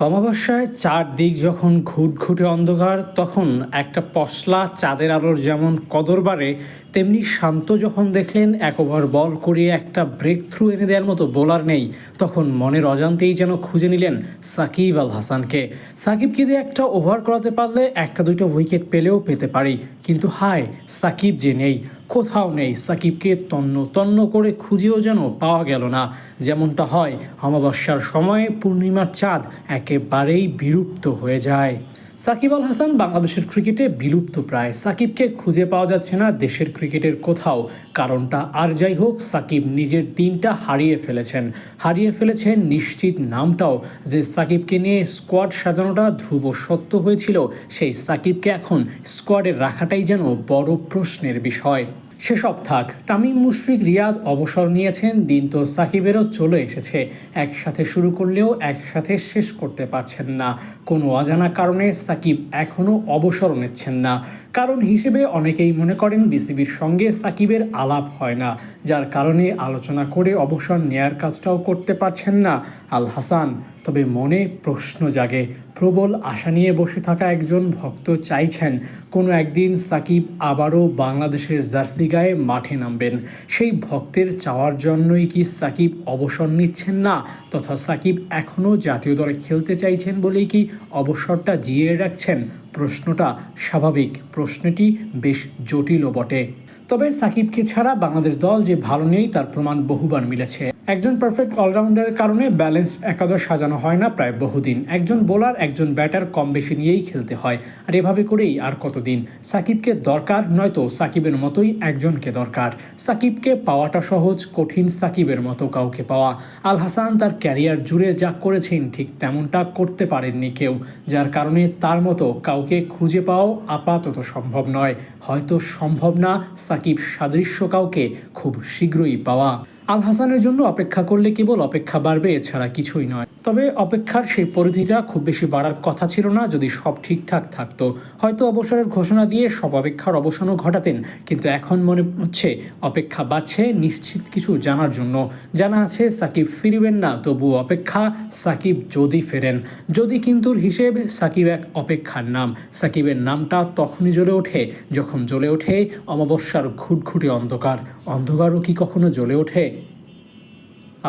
অমাবস্যায় চারদিক যখন ঘুটঘুটে অন্ধকার, তখন একটা পশলা চাঁদের আলোর যেমন কদর বাড়ে তেমনি শান্ত যখন দেখলেন, এক ওভার বল করিয়ে একটা ব্রেক থ্রু এনে দেওয়ার মতো বোলার নেই। তখন মনের অজান্তেই যেন খুঁজে নিলেন সাকিব আল হাসানকে। সাকিবকে দিয়ে একটা ওভার করাতে পারলে একটা দুটো উইকেট পেলেও পেতে পারি। কিন্তু হায়, সাকিব যে নেই। কোথাও নেই। সাকিবকে তন্ন তন্ন করে খুঁজেও যেন পাওয়া গেল না। যেমনটা হয়, অমাবস্যার সময়ে পূর্ণিমার চাঁদ একেবারেই বিলুপ্ত হয়ে যায়। সাকিব আল হাসান বাংলাদেশের ক্রিকেটে বিলুপ্ত প্রায়। সাকিবকে খুঁজে পাওয়া যাচ্ছে না দেশের ক্রিকেটের কোথাও। কারণটা আর যাই হোক, সাকিব নিজের দিনটা হারিয়ে ফেলেছেন। হারিয়ে ফেলেছেন নিশ্চিত নামটাও যে সাকিবকে নিয়ে স্কোয়াড সাজানোটা ধ্রুব সত্য হয়েছিল। সেই সাকিবকে এখন স্কোয়াডে রাখাটাই যেন বড় প্রশ্নের বিষয়। সেসব থাক। তামিম মুশফিক রিয়াদ অবসর নিয়েছেন, দিন তো সাকিবেরও চলে এসেছে। একসাথে শুরু করলেও একসাথে শেষ করতে পারছেন না। কোনো অজানা কারণে সাকিব এখনও অবসর নিচ্ছেন না। কারণ হিসেবে অনেকেই মনে করেন বিসিবির সঙ্গে সাকিবের আলাপ হয় না। যার কারণে আলোচনা করে অবসর নেয়ার কাজটাও করতে পারছেন না আল হাসান। তবে মনে প্রশ্ন জাগে, প্রবল আশা নিয়ে বসে থাকা একজন ভক্ত চাইছেন, কোনো একদিন সাকিব আবারও বাংলাদেশের জার্সি গায়ে মাঠে নামবেন। সেই ভক্তের চাওয়ার জন্যই কি সাকিব অবসর নিচ্ছেন না, তথা সাকিব এখনও জাতীয় দলে খেলতে চাইছেন বলেই কি অবসরটা জিয়ে রাখছেন? প্রশ্নটা স্বাভাবিক, প্রশ্নটি বেশ জটিলও বটে। তবে সাকিবকে ছাড়া বাংলাদেশ দল যে ভালো নেই, তার প্রমাণ বহুবার মিলেছে। একজন পারফেক্ট অলরাউন্ডারের কারণে ব্যালেন্সড একাদশ সাজানো হয় না প্রায় বহুদিন। একজন বোলার একজন ব্যাটার কম বেশি নিয়েই খেলতে হয়। আর এভাবে করেই আর কতদিন? সাকিবকে দরকার, নয়তো সাকিবের মতোই একজনকে দরকার। সাকিবকে পাওয়াটা সহজ, কঠিন সাকিবের মতো কাউকে পাওয়া। আল হাসান তার ক্যারিয়ার জুড়ে যা করেছেন ঠিক তেমনটা করতে পারেননি কেউ। যার কারণে তার মতো কাউকে খুঁজে পাওয়াও আপাতত সম্ভব নয়। হয়তো সম্ভব না সাকিব সাদৃশ্য কাউকে খুব শীঘ্রই পাওয়া। আল হাসানের জন্য অপেক্ষা করলে কেবল অপেক্ষা বাড়বে এছাড়া কিছুই নয়। তবে অপেক্ষার সেই পরিধিটা খুব বেশি বাড়ার কথা ছিল না যদি সব ঠিকঠাক থাকতো। হয়তো অবসরের ঘোষণা দিয়ে সব অপেক্ষার অবসানও ঘটাতেন, কিন্তু এখন মনে হচ্ছে অপেক্ষা বাড়ছে নিশ্চিত কিছু জানার জন্য। জানা আছে, সাকিব ফিরবেন না, তবু অপেক্ষা, সাকিব যদি ফেরেন। যদি কিন্তু হিসেব, সাকিব এক অপেক্ষার নাম। সাকিবের নামটা তখনই জ্বলে ওঠে, যখন জ্বলে ওঠে অমাবস্যার ঘুটঘুটে অন্ধকার। অন্ধকারও কি কখনো জ্বলে ওঠে?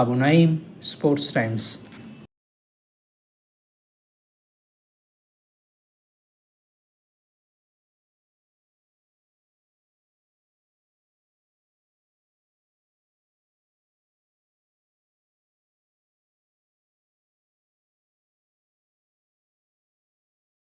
Abu Naim sports times.